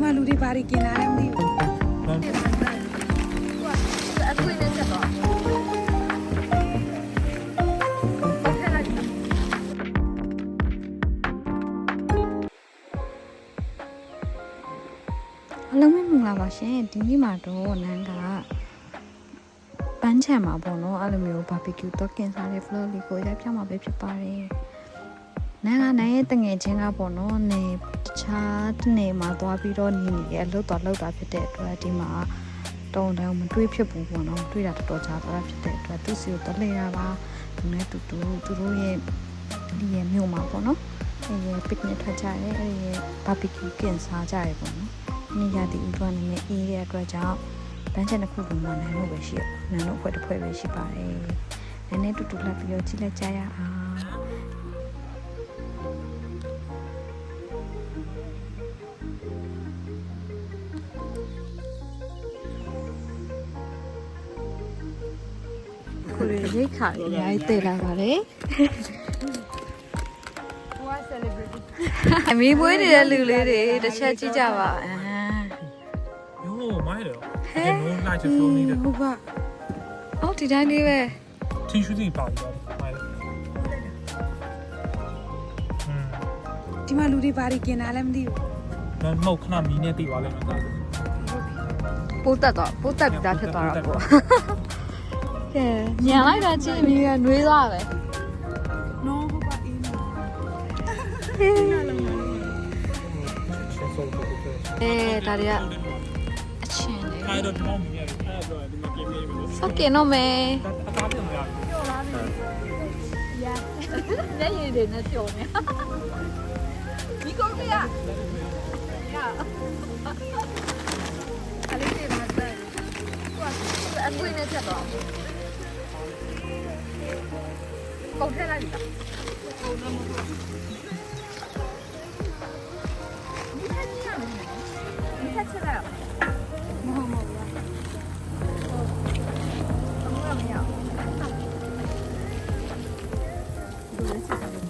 ဒီမှာလူတွေဘာတွေกินလာလဲမသိဘူးအကွေးနဲ့ချက်တော့ဟုတ်ကဲ့လားအလုံးမင်္ဂလာပါရှင်ဒီနေ့မှာတော့နန်းကပန်းချံမှာပေါ့နော်အဲ့လိုမျိုး barbecue တော့ကင်စားတဲ့ vlog လေးကိုရိုက်ပြမှာပဲဖြစ်ပါတယ် နန်းကနိုင်ရဲ့တငယ်ချင်းကပေါ့နော်နေတခြားတစ်နေမှာသွားပြီးတော့နေနေရဲ့လှုပ်တော့လှုပ်တာဖြစ်တဲ့အတွက်ဒီမှာတုံတန်းမတွေးဖြစ်ဘူးပေါ့နော်တွေးတာတော်တော်ကြာသွားတာဖြစ်တဲ့အတွက်သူ့စီကိုတလဲရပါသူနဲ့တူတူသူတို့ရဲ့ဒီရဲ့မြို့မှာပေါ့နော်အဲ့ရဲ့ picnic ထွက်ကြတယ်အဲ့ရဲ့ barbecue ကင်စားကြတယ်ပေါ့နော်နေ့ရသည့်ဥပအနေနဲ့အေးတဲ့အတွက်ကြောင့်ပန်းချက်တစ်ခုကမှနန်းလို့ပဲရှိရနန်းလို့ဖွဲ့တစ်ဖွဲ့ပဲရှိပါတယ်နည်းနည်းတူတူလက်ပြီးတော့ကြည့်လိုက်ကြရအောင် ခုလေးရိတ်ခါအများကြီးတည်လာပါလေအမီးပွေးနေတဲ့လူလေးတွေတစ်ချက်ကြည့်ကြပါအာရိုးမိုင်းတော့ဟဲ့ရိုးလိုက်ချက်ဖုန်းလေးဟုတ်ကအော်ဒီတိုင်းလေးပဲ T 恤တွေပါတော့မိုင်းဒီမှာလူတွေဘာတွေกินတာလဲမသိဘူးမဟုတ်ခဏမီးနဲ့တိသွားလိမ့်မယ်ပိုးတက်တော့ပိုးတက်ပြီးသားဖြစ်သွားတော့ပေါ့ ကဲညံလိုက်တာချင်းမိကနွေးသွားပဲနော်ဘာပါအေးနော်အဲဒါတွေကအချင်းလေအဲ့တော့ဒီမောင်ကြီးရတယ်အဲ့တော့ဒီမှာကင်မရာပဲဟုတ်ကဲ့နော်မေအသားပြန်လာပြောလားနေရတယ်ရည်တွေနဲ့ပြောနေဒီကောင်ကရရအဲ့ဒီမှာဒါကွာအဲ့ဒီနဲ့ချက်တော့ 두꺼운 페달이다. 이차치가요. 뭐, 뭐, 뭐. 어, 그럼요. 이거 왜 치는 거야?